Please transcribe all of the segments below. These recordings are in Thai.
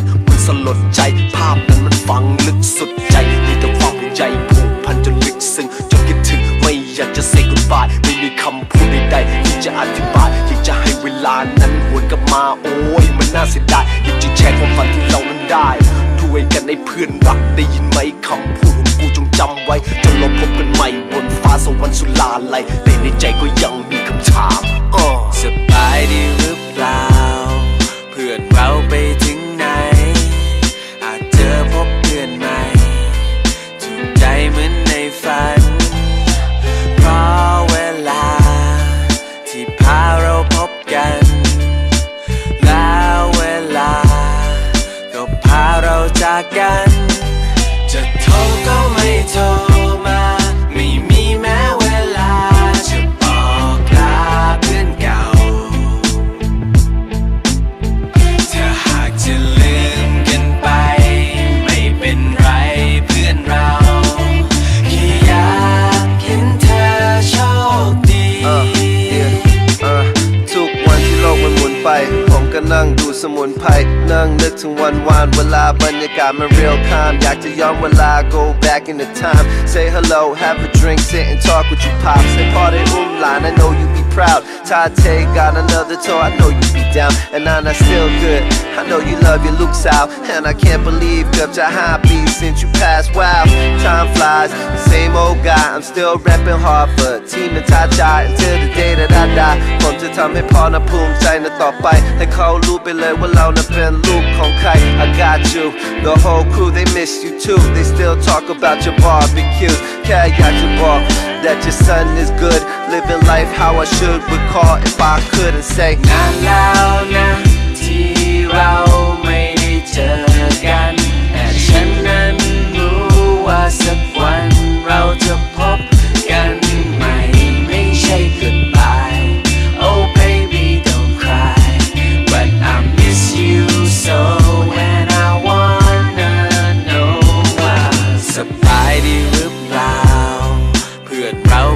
บมันสลดใจ ภาพนั้นมันฝังลึกสุดใจ มีแต่ความห่วงใยผูกพันจนลึกซึ้งจนคิดถึงไม่อยากจะเซ็กกูบายไม่มีคำพูดใดๆที่จะอธิบายอยากจะให้เวลานั้นวนกลับมาโอ้ยมันน่าเสียดายอยากจะแชร์ความฝันที่เรานั้นได้ด้วยกันในเพื่อนรักได้ยินไหมคำพูดของกูจงจำไว้จนเราพบกันใหม่บนฟ้าสวรรค์สุลาลัยแต่ในใจก็ยัง got I'm in real time. Dr. Young, will I go back in the time? Say hello, have a drink, sit and talk with you pops. And party in line, I know you proud. Tate got another tour, I know you be down. And I'm not still good. I know you love your looks out. And I can't believe up to high beat since you passed. Wow, time flies. The same old guy, I'm still repping Harvard. Team and Tata until the day that I die. ผมจะทำให้พอนะภูมิใจนะต่อไป ให้เขารู้ไปเลยว่าเรานะเป็นลูกของใคร I got you. The whole crew, they miss you too. They still talk about your barbecue okay, I ball that your son is good, living life how I should. recall. if I couldn't say. Nah, nah, good road.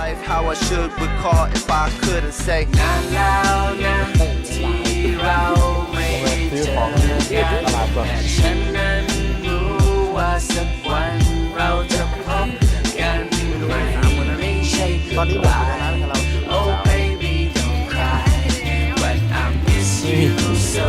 life how I should recall if I couldn't say นานแล้วนะที่เราไม่เจอกันแต่ฉันนั้นรู้ว่าสักวันเราจะพบกันใหม่ไม่ใช่ตอนนี้หวานะเรา Oh baby don't cry but I miss you so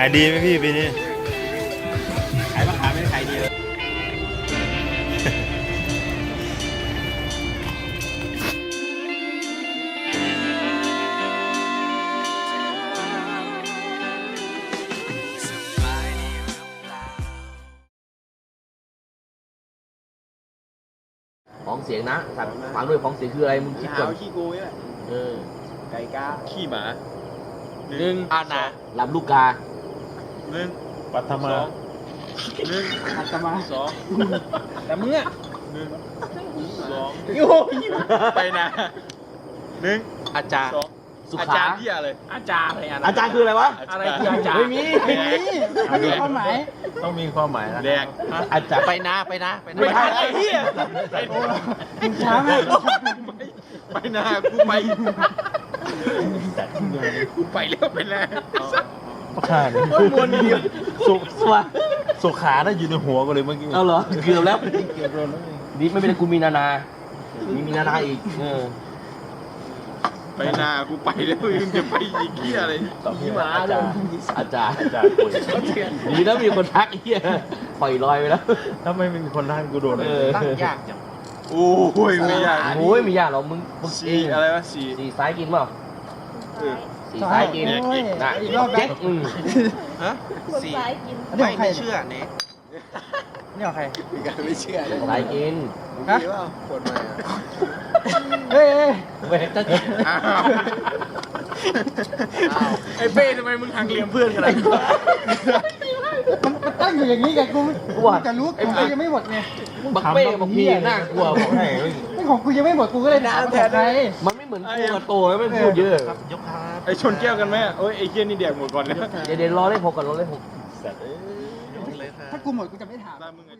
ายดีไหมพี่ปีนี้ ขายมะขามไม่ได้ขายดีเลยสบายดีหรือเปล่าของเสียงนะสัตว์ฟังด้วยของเสียงคืออะไรมึงคิดก่หาอนขี้กูนี่แหละเออไก่กาขี้หมาหนึ่งอานาลำลูกกา หนึ่งปัทมาหนึ่งอัตมาสองแต่เมื่อหนึ่งสองโอ้ยไปนะหนึ่งอาจารย์สองสุอาขาจารย์ที่อะไรอาจารย์อะไรอะไรอาจารย์คืออะไรวะอะไรคืออาจารย์ไม่มีไม่มีไม่มีความหมายต้องมีความหมายนะแดงอาจารย์ไปนะไปนะไปนะไม่ใช่ไอ้เหี้ยคุณช้ามากไปนากูไปกูไปแล้วไปนา ใช่มวนเดียวสุสวัสสุขาน่ะอยู่ในหัวกูเลยเมื่อกี้เอาเหรอเกือบแล้วเกี่ยวกับแล้วนี่ไม่เป็นกูมีนานา มีมีนานาอีกเออไปนากูไปแล้วมึงจะไปอีกเหี้ยอะไรขี้หมาเลยอาจารย์อาจารย์คุยดีนะมีคนทักไอ้เหี้ยปล่อยลอยไปแล้วถ้าไม่มีคนท่านกูโดนเลยเออตั้งยากจังโอ้ยไม่ยากโอ้ยไม่ยากหรอกมึงมึงเอสีงอะไรวะสีสีซ้ายกินเปล่า เออสีซ้ายกินโอ้ย นะอีกรอบนะ เจ๊กอืมฮะคนสี่ซ้ายกิน ไม่ไม่เชื่อเน็กนี่ของใครไม่เชื่อเลยซ้ายกินฮะมีว่าคนมาอะเฮ้ยเฮ้ยเว้ยตั้งอ้าวไอ้เป้ทำไมมึงหักเหลี่ยมเพื่อนขนาดนี้มันมันตั้งอยู่อย่างนี้ไงกูว่าจะรู้ของกูยังไม่หมดไงบักเป้บักพี่น่ากลัวบอกให้ไม่ของกูยังไม่หมดกูก็เลยถามว่าของใครมันไม่ เหมือนกูกับโตไม่พูดเยอะยกครับไอ้ชนแก้วกันไหมโอ้ยไอ้เกี้ยนี่แดกหมดก่อนนะเดี๋ยวเดี๋ยวรอเลขหกก่อนรอเลขหกสัตว์เอ้ยถ้ากูหมดกูจะไม่ถามตามมึงอะเจ๊